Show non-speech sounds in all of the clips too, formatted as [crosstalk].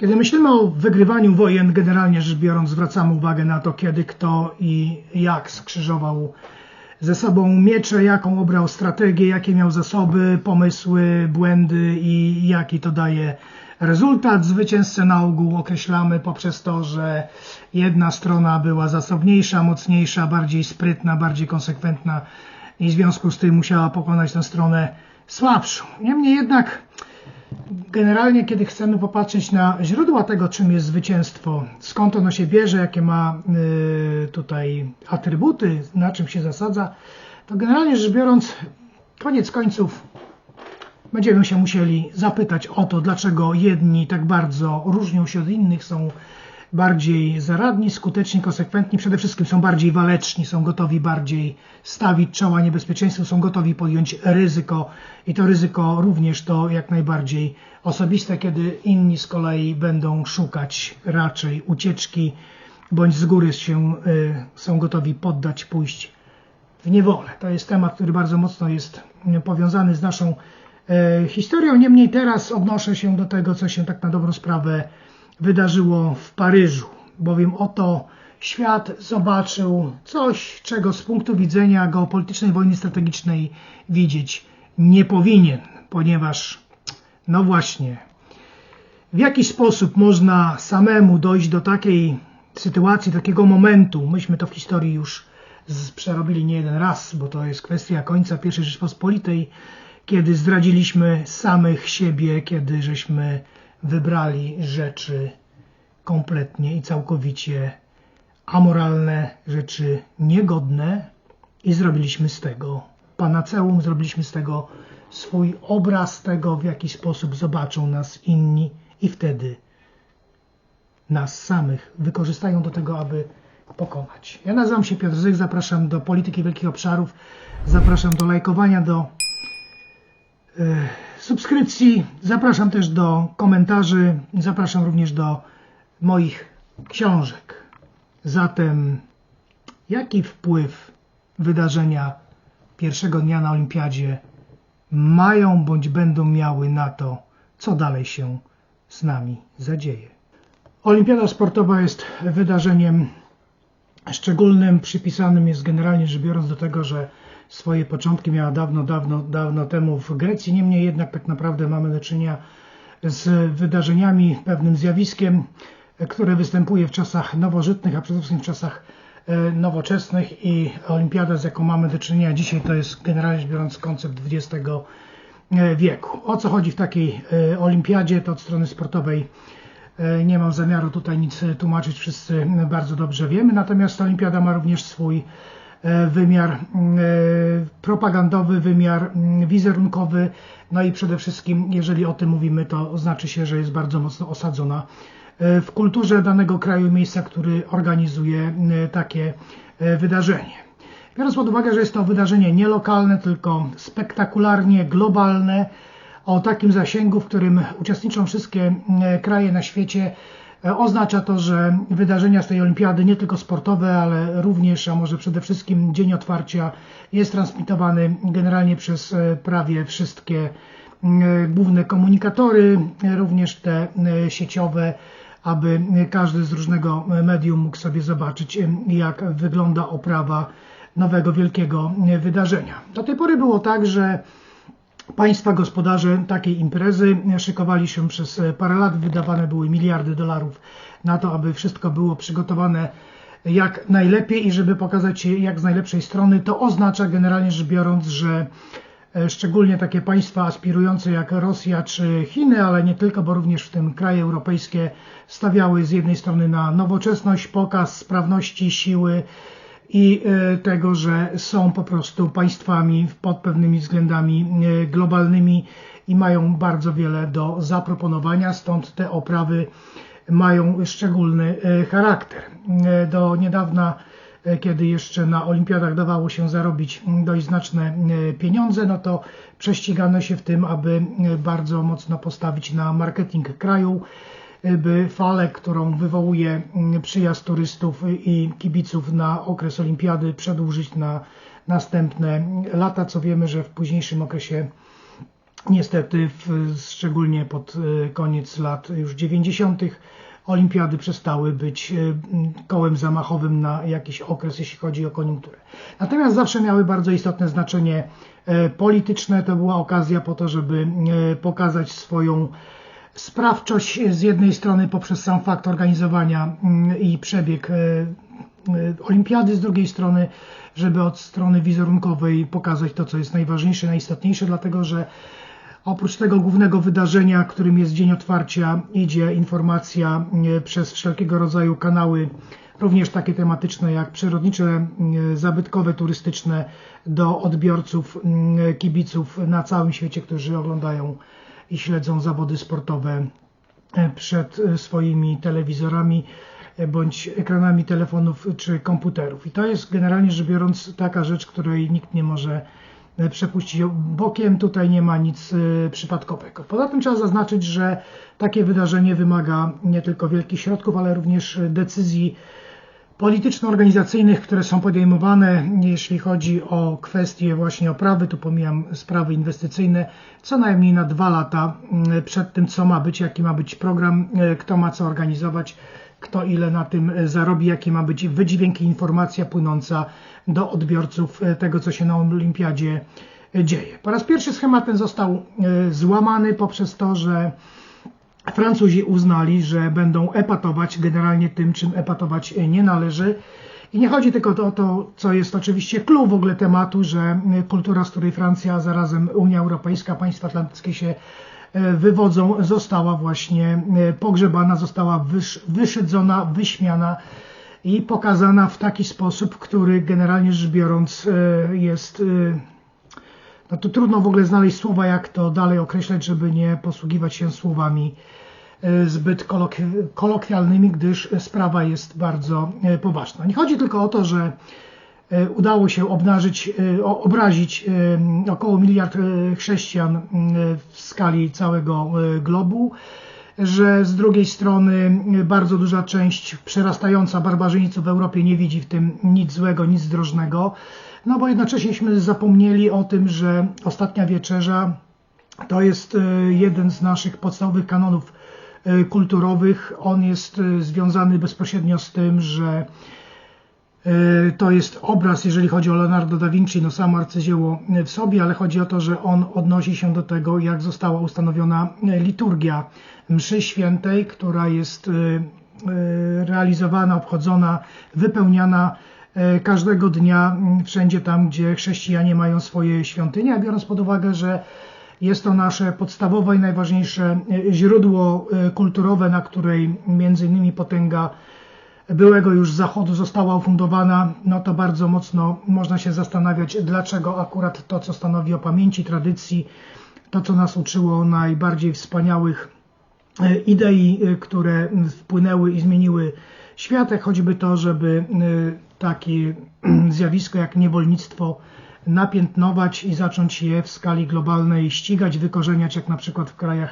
Kiedy myślimy o wygrywaniu wojen, generalnie rzecz biorąc, zwracamy uwagę na to, kiedy, kto i jak skrzyżował ze sobą miecze, jaką obrał strategię, jakie miał zasoby, pomysły, błędy i jaki to daje rezultat. Zwycięzcę na ogół określamy poprzez to, że jedna strona była zasobniejsza, mocniejsza, bardziej sprytna, bardziej konsekwentna i w związku z tym musiała pokonać tę stronę słabszą. Niemniej jednak generalnie, kiedy chcemy popatrzeć na źródła tego, czym jest zwycięstwo, skąd ono się bierze, jakie ma y, tutaj atrybuty, na czym się zasadza, to generalnie rzecz biorąc, koniec końców będziemy się musieli zapytać o to, dlaczego jedni tak bardzo różnią się od innych, są bardziej zaradni, skuteczni, konsekwentni, przede wszystkim są bardziej waleczni, są gotowi bardziej stawić czoła niebezpieczeństwu, są gotowi podjąć ryzyko i to ryzyko również to jak najbardziej osobiste, kiedy inni z kolei będą szukać raczej ucieczki bądź z góry się y, są gotowi poddać, pójść w niewolę. To jest temat, który bardzo mocno jest powiązany z naszą y, historią. Niemniej teraz odnoszę się do tego, co się tak na dobrą sprawę wydarzyło w Paryżu, bowiem oto świat zobaczył coś, czego z punktu widzenia geopolitycznej wojny strategicznej widzieć nie powinien, ponieważ, no właśnie, w jaki sposób można samemu dojść do takiej sytuacji, takiego momentu, myśmy to w historii już przerobili nie jeden raz, bo to jest kwestia końca I Rzeczpospolitej, kiedy zdradziliśmy samych siebie, kiedy żeśmy wybrali rzeczy kompletnie i całkowicie amoralne, rzeczy niegodne i zrobiliśmy z tego panaceum, zrobiliśmy z tego swój obraz tego, w jaki sposób zobaczą nas inni i wtedy nas samych wykorzystają do tego, aby pokonać. Ja nazywam się Piotr Zych, zapraszam do Polityki Wielkich Obszarów, zapraszam do lajkowania, do subskrypcji. Zapraszam też do komentarzy. Zapraszam również do moich książek. Zatem, jaki wpływ wydarzenia pierwszego dnia na Olimpiadzie mają bądź będą miały na to, co dalej się z nami zadzieje? Olimpiada sportowa jest wydarzeniem szczególnym, przypisanym jest generalnie rzecz biorąc do tego, że swoje początki miała dawno, dawno, dawno temu w Grecji. Niemniej jednak tak naprawdę mamy do czynienia z wydarzeniami, pewnym zjawiskiem, które występuje w czasach nowożytnych, a przede wszystkim w czasach e, nowoczesnych i olimpiada, z jaką mamy do czynienia dzisiaj, to jest generalnie rzecz biorąc koncept XX e, wieku. O co chodzi w takiej e, olimpiadzie, to od strony sportowej nie mam zamiaru tutaj nic tłumaczyć, wszyscy bardzo dobrze wiemy, natomiast olimpiada ma również swój E, wymiar e, propagandowy, wymiar wizerunkowy, no i przede wszystkim, jeżeli o tym mówimy, to znaczy się, że jest bardzo mocno osadzona e, w kulturze danego kraju miejsca, który organizuje takie wydarzenie. Biorąc pod uwagę, że jest to wydarzenie nie lokalne, tylko spektakularnie globalne, o takim zasięgu, w którym uczestniczą wszystkie kraje na świecie, E, oznacza to, że wydarzenia z tej olimpiady, nie tylko sportowe, ale również, a może przede wszystkim dzień otwarcia jest transmitowany generalnie przez e, prawie wszystkie główne komunikatory, również te sieciowe, aby każdy z różnego medium mógł sobie zobaczyć, jak wygląda oprawa nowego wielkiego wydarzenia. Do tej pory było tak, że Państwa gospodarze takiej imprezy szykowali się przez parę lat, wydawane były miliardy dolarów na to, aby wszystko było przygotowane jak najlepiej i żeby pokazać się jak z najlepszej strony. To oznacza generalnie rzecz biorąc, że e, szczególnie takie państwa aspirujące jak Rosja czy Chiny, ale nie tylko, bo również w tym kraje europejskie stawiały z jednej strony na nowoczesność, pokaz sprawności, siły, i e, tego, że są po prostu państwami pod pewnymi względami e, globalnymi i mają bardzo wiele do zaproponowania, stąd te oprawy mają szczególny e, charakter. Do niedawna, kiedy jeszcze na olimpiadach dawało się zarobić dość znaczne pieniądze, no to prześcigano się w tym, aby bardzo mocno postawić na marketing kraju by falę, którą wywołuje mm, przyjazd turystów i kibiców na okres olimpiady przedłużyć na następne lata, co wiemy, że w późniejszym okresie Niestety, w, szczególnie pod koniec lat już 90. olimpiady przestały być kołem zamachowym na jakiś okres, jeśli chodzi o koniunkturę. Natomiast zawsze miały bardzo istotne znaczenie polityczne. To była okazja po to, żeby pokazać swoją sprawczość z jednej strony poprzez sam fakt organizowania mm, i przebieg e, e, olimpiady, z drugiej strony, żeby od strony wizerunkowej pokazać to, co jest najważniejsze, najistotniejsze, dlatego że oprócz tego głównego wydarzenia, którym jest dzień otwarcia, idzie informacja e, przez wszelkiego rodzaju kanały, również takie tematyczne jak przyrodnicze, zabytkowe, turystyczne, do odbiorców, kibiców na całym świecie, którzy oglądają i śledzą zawody sportowe e, przed e, swoimi telewizorami e, bądź ekranami telefonów czy komputerów. I to jest generalnie rzecz biorąc taka rzecz, której nikt nie może przepuścić bokiem. Tutaj nie ma nic przypadkowego. Poza tym trzeba zaznaczyć, że takie wydarzenie wymaga nie tylko wielkich środków, ale również decyzji polityczno-organizacyjnych, które są podejmowane, jeśli chodzi o kwestie właśnie oprawy, tu pomijam sprawy inwestycyjne, co najmniej na dwa lata mm, przed tym, co ma być, jaki ma być program, e, kto ma co organizować, kto ile na tym zarobi, jaki ma być wydźwięk i informacja płynąca do odbiorców e, tego, co się na Olimpiadzie dzieje. Po raz pierwszy schemat ten został e, złamany poprzez to, że Francuzi uznali, że będą epatować generalnie tym, czym epatować nie należy. I nie chodzi tylko o to, co jest oczywiście klucz w ogóle tematu, że kultura, z której Francja, a zarazem Unia Europejska, państwa atlantyckie się e, wywodzą, została właśnie e, pogrzebana, została wysz, wyszydzona, wyśmiana i pokazana w taki sposób, który generalnie rzecz biorąc e, jest no to trudno w ogóle znaleźć słowa, jak to dalej określać, żeby nie posługiwać się słowami e, zbyt kolokwialnymi, gdyż sprawa jest bardzo e, poważna. Nie chodzi tylko o to, że e, udało się obnażyć, obrazić około miliard chrześcijan w skali całego globu, że z drugiej strony bardzo duża część przerastająca barbarzyńców w Europie nie widzi w tym nic złego, nic zdrożnego. No bo jednoczesnieśmy zapomnieli o tym, że ostatnia wieczerza to jest e, jeden z naszych podstawowych kanonów e, kulturowych. On jest e, związany bezpośrednio z tym, że to jest obraz, jeżeli chodzi o Leonardo da Vinci, no samo arcydzieło w sobie, ale chodzi o to, że on odnosi się do tego, jak została ustanowiona liturgia mszy świętej, która jest realizowana, obchodzona, wypełniana E, każdego dnia wszędzie tam, gdzie chrześcijanie mają swoje świątynie, a biorąc pod uwagę, że jest to nasze podstawowe i najważniejsze e, źródło e, kulturowe, na której między innymi potęga byłego już Zachodu została ufundowana, no to bardzo mocno można się zastanawiać, dlaczego akurat to, co stanowi o pamięci, tradycji, to, co nas uczyło najbardziej wspaniałych idei, które wpłynęły i zmieniły świat, jak choćby to, żeby takie [clears throat] zjawisko jak niewolnictwo napiętnować i zacząć je w skali globalnej ścigać, wykorzeniać, jak na przykład w krajach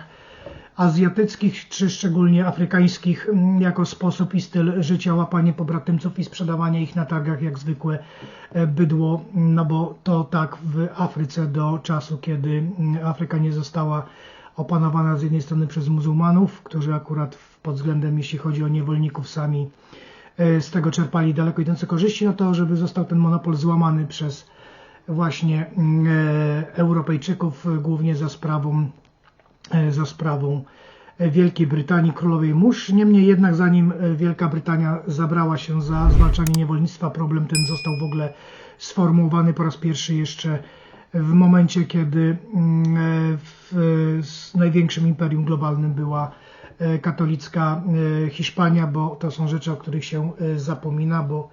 azjatyckich czy szczególnie afrykańskich, mm, jako sposób i styl życia, łapanie pobratymców i sprzedawanie ich na targach jak zwykłe e, bydło, no bo to tak w Afryce do czasu, kiedy mm, Afryka nie została opanowana z jednej strony przez muzułmanów, którzy akurat pod względem, jeśli chodzi o niewolników, sami E, z tego czerpali daleko idące korzyści, no to żeby został ten monopol złamany przez właśnie mm, e, Europejczyków, głównie za sprawą, za sprawą Wielkiej Brytanii, królowej mórz. Niemniej jednak zanim Wielka Brytania zabrała się za zwalczanie niewolnictwa, problem ten został w ogóle sformułowany po raz pierwszy jeszcze w momencie, kiedy mm, w największym imperium globalnym była E, katolicka e, Hiszpania, bo to są rzeczy, o których się e, zapomina, bo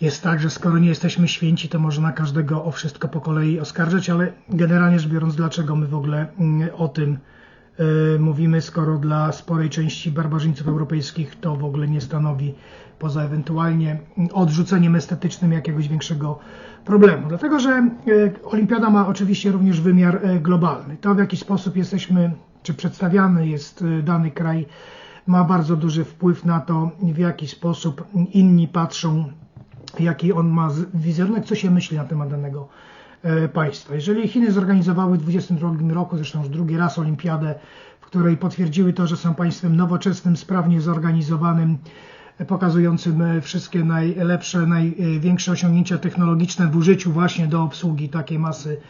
jest tak, że skoro nie jesteśmy święci, to można każdego o wszystko po kolei oskarżać, ale generalnie rzecz biorąc, dlaczego my w ogóle mm, o tym mówimy, skoro dla sporej części barbarzyńców europejskich to w ogóle nie stanowi poza ewentualnie odrzuceniem estetycznym jakiegoś większego problemu. Dlatego, że olimpiada ma oczywiście również wymiar globalny. To w jaki sposób jesteśmy czy przedstawiany jest dany kraj, ma bardzo duży wpływ na to, w jaki sposób inni patrzą, jaki on ma wizerunek, co się myśli na temat danego państwa. Jeżeli Chiny zorganizowały w 2022 roku, zresztą już drugi raz olimpiadę, w której potwierdziły to, że są państwem nowoczesnym, sprawnie zorganizowanym, pokazującym wszystkie najlepsze, największe osiągnięcia technologiczne w użyciu właśnie do obsługi takiej masy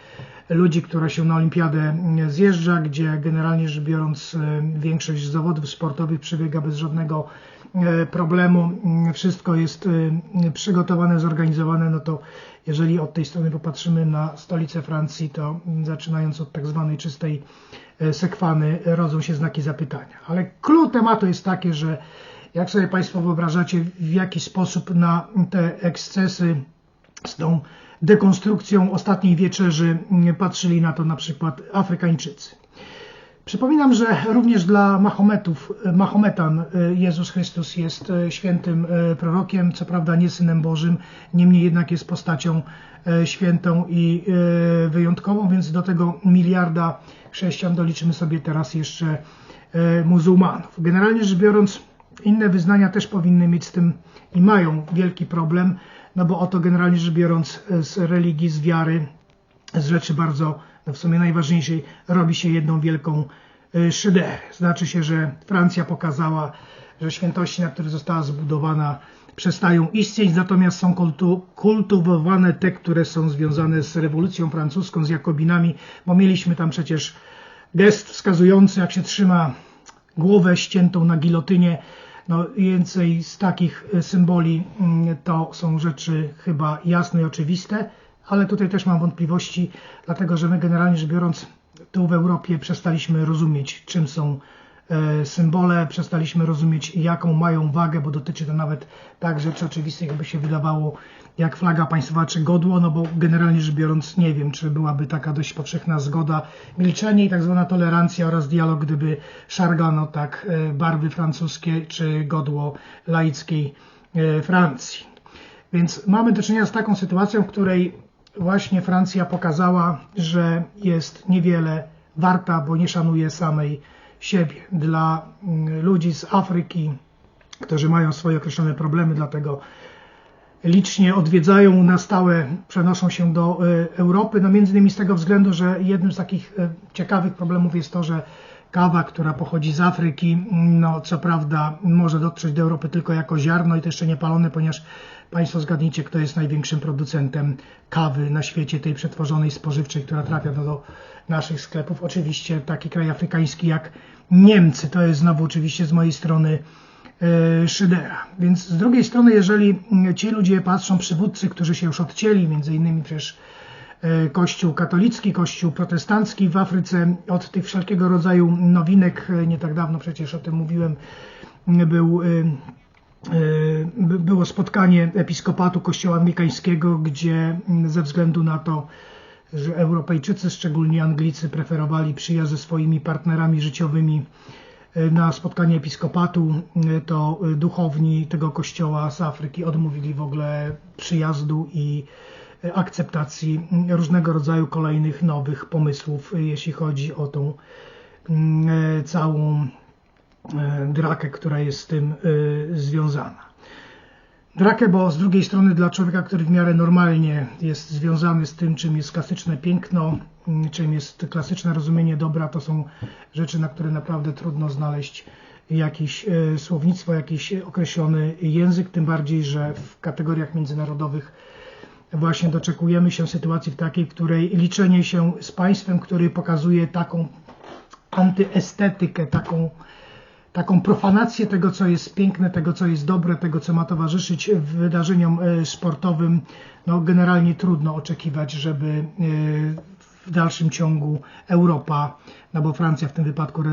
ludzi, która się na olimpiadę zjeżdża, gdzie generalnie rzecz biorąc większość zawodów sportowych przebiega bez żadnego E, problemu, mm, wszystko jest e, przygotowane, zorganizowane, no to jeżeli od tej strony popatrzymy na stolicę Francji, to zaczynając od tak zwanej czystej e, sekwany rodzą się znaki zapytania. Ale klucz tematu jest takie, że jak sobie Państwo wyobrażacie, w jaki sposób na te ekscesy z tą dekonstrukcją ostatniej wieczerzy mm, patrzyli na to na przykład Afrykańczycy. Przypominam, że również dla Mahometów, Mahometan e, Jezus Chrystus jest e, świętym e, prorokiem, co prawda nie synem Bożym, niemniej jednak jest postacią świętą i wyjątkową, więc do tego miliarda chrześcijan doliczymy sobie teraz jeszcze muzułmanów. Generalnie rzecz biorąc, inne wyznania też powinny mieć z tym i mają wielki problem, no bo oto generalnie rzecz biorąc z religii, z wiary, z rzeczy bardzo no w sumie najważniejszej, robi się jedną wielką y, szyderę. Znaczy się, że Francja pokazała, że świętości, na których została zbudowana, przestają istnieć, natomiast są kultu, kultywowane te, które są związane z rewolucją francuską, z Jakobinami, bo mieliśmy tam przecież gest wskazujący, jak się trzyma głowę ściętą na gilotynie. No, więcej z takich y, symboli mm, to są rzeczy chyba jasne i oczywiste ale tutaj też mam wątpliwości, dlatego że my generalnie rzecz biorąc tu w Europie przestaliśmy rozumieć, czym są e, symbole, przestaliśmy rozumieć, jaką mają wagę, bo dotyczy to nawet tak rzeczy oczywistych, jakby się wydawało, jak flaga państwowa czy godło, no bo generalnie rzecz biorąc nie wiem, czy byłaby taka dość powszechna zgoda, milczenie i tak zwana tolerancja oraz dialog, gdyby szargano tak e, barwy francuskie czy godło laickiej e, Francji. Więc mamy do czynienia z taką sytuacją, w której właśnie Francja pokazała, że jest niewiele warta, bo nie szanuje samej siebie. Dla mm, ludzi z Afryki, którzy mają swoje określone problemy, dlatego licznie odwiedzają na stałe, przenoszą się do e, Europy, no między innymi z tego względu, że jednym z takich e, ciekawych problemów jest to, że kawa, która pochodzi z Afryki, no co prawda może dotrzeć do Europy tylko jako ziarno i to jeszcze nie palone, ponieważ Państwo zgadnijcie, kto jest największym producentem kawy na świecie, tej przetworzonej spożywczej, która trafia do naszych sklepów. Oczywiście taki kraj afrykański jak Niemcy. To jest znowu oczywiście z mojej strony e, szydera. Więc z drugiej strony, jeżeli ci ludzie patrzą, przywódcy, którzy się już odcięli, między innymi przecież Kościół katolicki, Kościół protestancki w Afryce. Od tych wszelkiego rodzaju nowinek, e, nie tak dawno przecież o tym mówiłem, był było spotkanie episkopatu Kościoła Anglikańskiego, gdzie ze względu na to, że Europejczycy, szczególnie Anglicy, preferowali przyjazd ze swoimi partnerami życiowymi na spotkanie episkopatu, to duchowni tego kościoła z Afryki odmówili w ogóle przyjazdu i akceptacji różnego rodzaju kolejnych nowych pomysłów, jeśli chodzi o tą mm, całą E, drakę, która jest z tym e, związana. Drakę, bo z drugiej strony dla człowieka, który w miarę normalnie jest związany z tym, czym jest klasyczne piękno, czym jest klasyczne rozumienie dobra, to są rzeczy, na które naprawdę trudno znaleźć jakieś e, słownictwo, jakiś określony język, tym bardziej, że w kategoriach międzynarodowych właśnie doczekujemy się sytuacji w takiej, w której liczenie się z państwem, który pokazuje taką antyestetykę, taką taką profanację tego, co jest piękne, tego, co jest dobre, tego, co ma towarzyszyć wydarzeniom e, sportowym, no generalnie trudno oczekiwać, żeby e, w dalszym ciągu Europa, no bo Francja w tym wypadku e,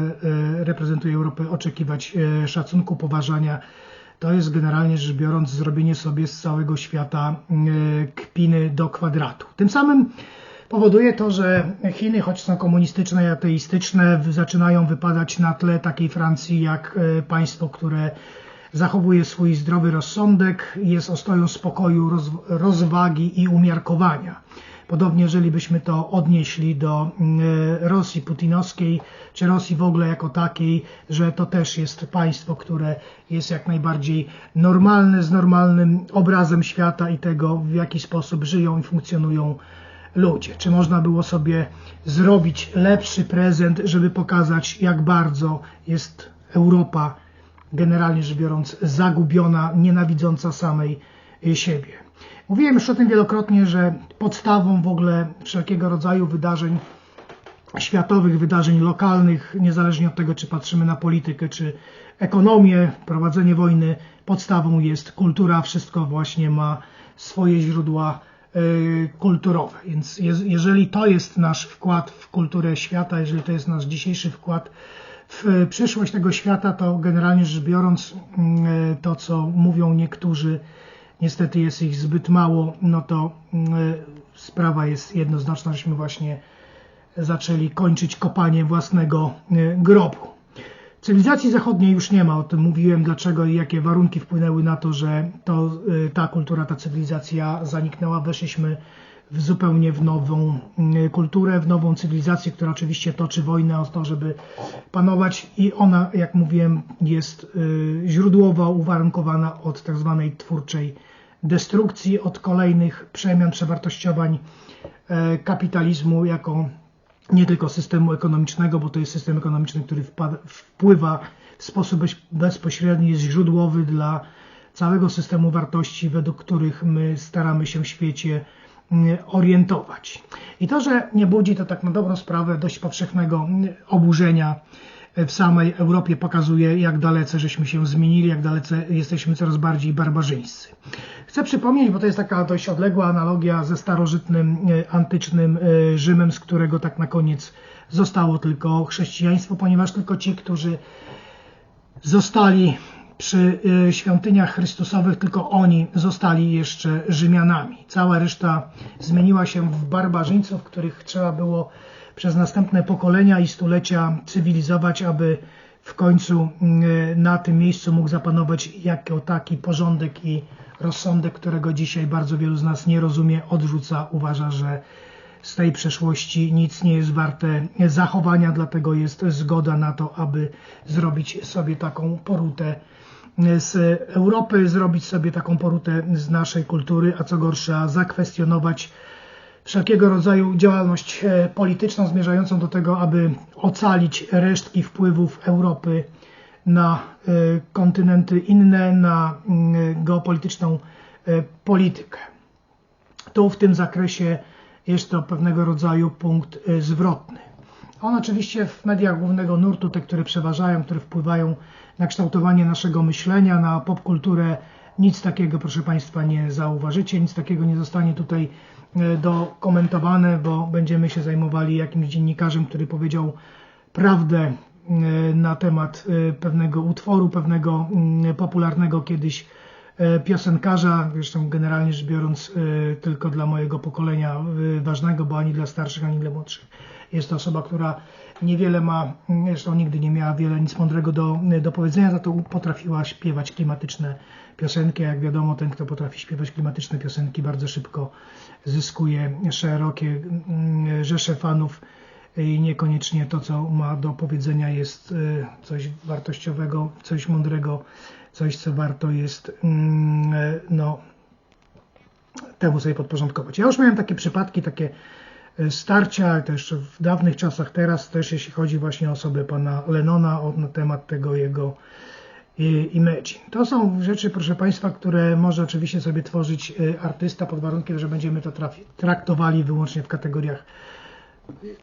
reprezentuje Europę, oczekiwać szacunku, poważania. To jest generalnie rzecz biorąc zrobienie sobie z całego świata kpiny do kwadratu. Tym samym Powoduje to, że Chiny, choć są komunistyczne i ateistyczne, zaczynają wypadać na tle takiej Francji jak e, państwo, które zachowuje swój zdrowy rozsądek, jest ostoją spokoju, rozwagi i umiarkowania. Podobnie, jeżeli byśmy to odnieśli do e, Rosji putinowskiej, czy Rosji w ogóle jako takiej, że to też jest państwo, które jest jak najbardziej normalne, z normalnym obrazem świata i tego, w jaki sposób żyją i funkcjonują ludzie. Czy można było sobie zrobić lepszy prezent, żeby pokazać, jak bardzo jest Europa, generalnie rzecz biorąc, zagubiona, nienawidząca samej siebie. Mówiłem już o tym wielokrotnie, że podstawą w ogóle wszelkiego rodzaju wydarzeń światowych, wydarzeń lokalnych, niezależnie od tego, czy patrzymy na politykę, czy ekonomię, prowadzenie wojny, podstawą jest kultura. Wszystko właśnie ma swoje źródła y, kulturowe. Więc jeżeli to jest nasz wkład w kulturę świata, jeżeli to jest nasz dzisiejszy wkład w przyszłość tego świata, to generalnie rzecz biorąc, y, to co mówią niektórzy, niestety jest ich zbyt mało, no to y, sprawa jest jednoznaczna, żeśmy właśnie zaczęli kończyć kopanie własnego grobu. Cywilizacji zachodniej już nie ma, o tym mówiłem, dlaczego i jakie warunki wpłynęły na to, że to, y, ta kultura, ta cywilizacja zaniknęła. Weszliśmy w zupełnie w nową y, kulturę, w nową cywilizację, która oczywiście toczy wojnę o to, żeby panować i ona, jak mówiłem, jest źródłowo uwarunkowana od tak zwanej twórczej destrukcji, od kolejnych przemian, przewartościowań kapitalizmu jako nie tylko systemu ekonomicznego, bo to jest system ekonomiczny, który wpływa w sposób bezpośredni, jest źródłowy dla całego systemu wartości, według których my staramy się w świecie orientować. I to, że nie budzi to tak na dobrą sprawę dość powszechnego oburzenia w samej Europie pokazuje, jak dalece żeśmy się zmienili, jak dalece jesteśmy coraz bardziej barbarzyńscy. Chcę przypomnieć, bo to jest taka dość odległa analogia ze starożytnym, e, antycznym e, Rzymem, z którego tak na koniec zostało tylko chrześcijaństwo, ponieważ tylko ci, którzy zostali przy e, świątyniach Chrystusowych, tylko oni zostali jeszcze Rzymianami. Cała reszta zmieniła się w barbarzyńców, których trzeba było przez następne pokolenia i stulecia cywilizować, aby w końcu mm, na tym miejscu mógł zapanować jako taki porządek i rozsądek, którego dzisiaj bardzo wielu z nas nie rozumie, odrzuca, uważa, że z tej przeszłości nic nie jest warte zachowania, dlatego jest zgoda na to, aby zrobić sobie taką porutę z Europy, zrobić sobie taką porutę z naszej kultury, a co gorsza zakwestionować wszelkiego rodzaju działalność e, polityczną zmierzającą do tego, aby ocalić resztki wpływów Europy na e, kontynenty inne, na mm, geopolityczną e, politykę. Tu w tym zakresie jest to pewnego rodzaju punkt zwrotny. On oczywiście w mediach głównego nurtu, te, które przeważają, które wpływają na kształtowanie naszego myślenia, na popkulturę, nic takiego, proszę Państwa, nie zauważycie, nic takiego nie zostanie tutaj E, dokumentowane, bo będziemy się zajmowali jakimś dziennikarzem, który powiedział prawdę e, na temat e, pewnego utworu, pewnego mm, popularnego kiedyś piosenkarza, zresztą generalnie rzecz biorąc tylko dla mojego pokolenia ważnego, bo ani dla starszych, ani dla młodszych. Jest to osoba, która niewiele ma, zresztą nigdy nie miała wiele nic mądrego do, do powiedzenia, za to potrafiła śpiewać klimatyczne piosenki. Jak wiadomo, ten, kto potrafi śpiewać klimatyczne piosenki, bardzo szybko zyskuje szerokie mm, rzesze fanów i niekoniecznie to, co ma do powiedzenia, jest y, coś wartościowego, coś mądrego, coś, co warto jest mm, no, temu sobie podporządkować. Ja już miałem takie przypadki, takie y, starcia, też w dawnych czasach, teraz też jeśli chodzi właśnie o osobę pana Lenona, na temat tego jego Imagine. To są rzeczy, proszę Państwa, które może oczywiście sobie tworzyć y, artysta pod warunkiem, że będziemy to traktowali wyłącznie w kategoriach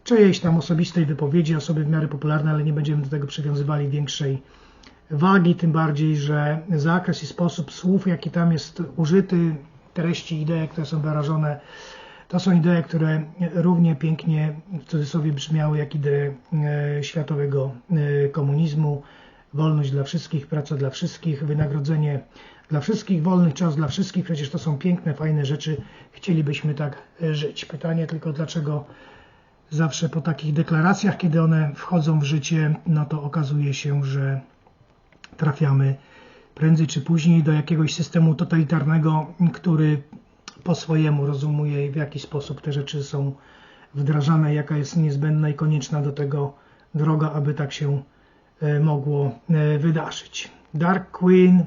czyjejś tam osobistej wypowiedzi, osoby w miarę popularne, ale nie będziemy do tego przywiązywali większej wagi, tym bardziej, że zakres i sposób słów, jaki tam jest użyty, treści, idee, które są wyrażone, to są idee, które równie pięknie w cudzysłowie brzmiały jak idee e, światowego e, komunizmu, wolność dla wszystkich, praca dla wszystkich, wynagrodzenie dla wszystkich, wolny czas dla wszystkich. Przecież to są piękne, fajne rzeczy. Chcielibyśmy tak e, żyć. Pytanie tylko, dlaczego zawsze po takich deklaracjach, kiedy one wchodzą w życie, no to okazuje się, że trafiamy prędzej czy później do jakiegoś systemu totalitarnego, który po swojemu rozumuje, w jaki sposób te rzeczy są wdrażane, jaka jest niezbędna i konieczna do tego droga, aby tak się E, mogło e, wydarzyć. Dark Queen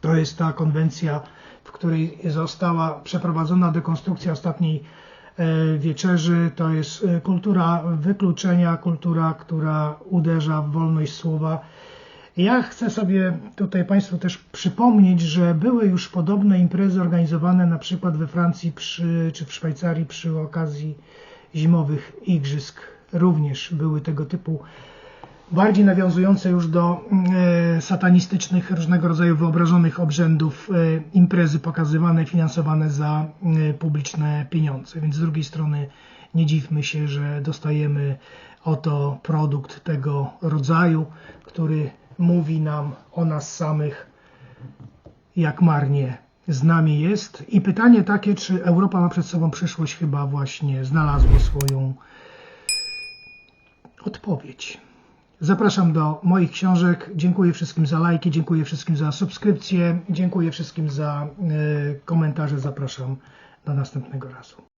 to jest ta konwencja, w której została przeprowadzona dekonstrukcja ostatniej e, wieczerzy. To jest kultura wykluczenia, kultura, która uderza w wolność słowa. Ja chcę sobie tutaj Państwu też przypomnieć, że były już podobne imprezy organizowane na przykład we Francji przy, czy w Szwajcarii przy okazji zimowych igrzysk. Również były tego typu bardziej nawiązujące już do e, satanistycznych, różnego rodzaju wyobrażonych obrzędów e, imprezy pokazywane, finansowane za e, publiczne pieniądze. Więc z drugiej strony nie dziwmy się, że dostajemy oto produkt tego rodzaju, który mówi nam o nas samych, jak marnie z nami jest. I pytanie takie, czy Europa ma przed sobą przyszłość, chyba właśnie znalazło swoją odpowiedź. Zapraszam do moich książek. Dziękuję wszystkim za lajki, dziękuję wszystkim za subskrypcje, dziękuję wszystkim za e, komentarze. Zapraszam do następnego razu.